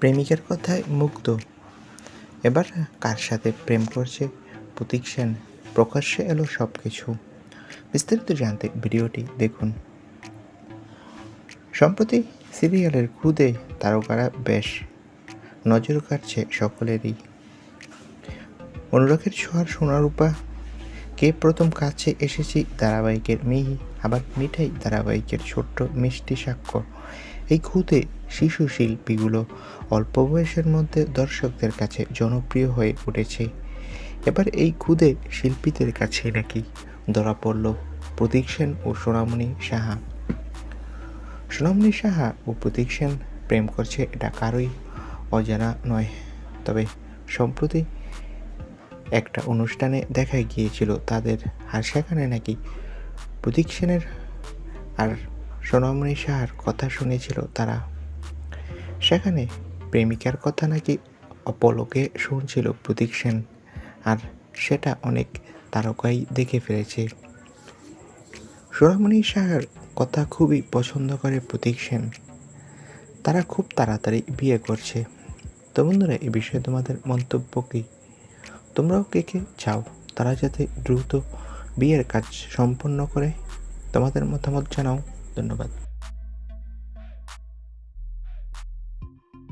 প্রেমিকের কথায় মুগ্ধ। এবার কার সাথে প্রেম করছে, প্রতীক সেন? প্রকাশ্যে এলো সব কিছু বিস্তারিত জানতে ভিডিওটি দেখুন। সম্প্রতি সিরিয়ালের খুদে তারকারা বেশ নজর কাটছে সকলেরই। অনুরাগের ছোঁয়ার সোনারূপা, কে প্রথম কাছে এসেছি ধারাবাহিকের মিহি, আবার মিঠাই ধারাবাহিকের ছোট্ট মিষ্টি সাক্ষ্য। এই খুদে শিশু শিল্পীগুলো অল্প বয়সের মধ্যে দর্শকদের কাছে জনপ্রিয় হয়ে উঠেছে। এবার এই খুদে শিল্পীদের কাছে নাকি ধরা পড়ল প্রতীক সেন ও সোনামণি সাহা। সোনামণি সাহা ও প্রতীক সেন প্রেম করছে এটা কারোই অজানা নয়। তবে সম্প্রতি একটা অনুষ্ঠানে দেখা গিয়েছিল তাদের আর সেখানে নাকি প্রতীক সেনের আর সোনামণি সাহার কথা শুনেছিল তারা। সেখানে প্রেমিকার কথা নাকি অপলকে শুনছিল প্রতীক সেন, আর সেটা অনেক তারকাই দেখে ফেলেছে। সোনামণি সাহার কথা খুবই পছন্দ করে প্রতীক সেন। তারা খুব তাড়াতাড়ি বিয়ে করছে। তো বন্ধুরা এই বিষয়ে তোমাদের মন্তব্য কী? তোমরাও কে কে চাও তারা যাতে দ্রুত বিয়ের কাজ সম্পন্ন করে? তোমাদের মতামত জানাও। ধন্যবাদ।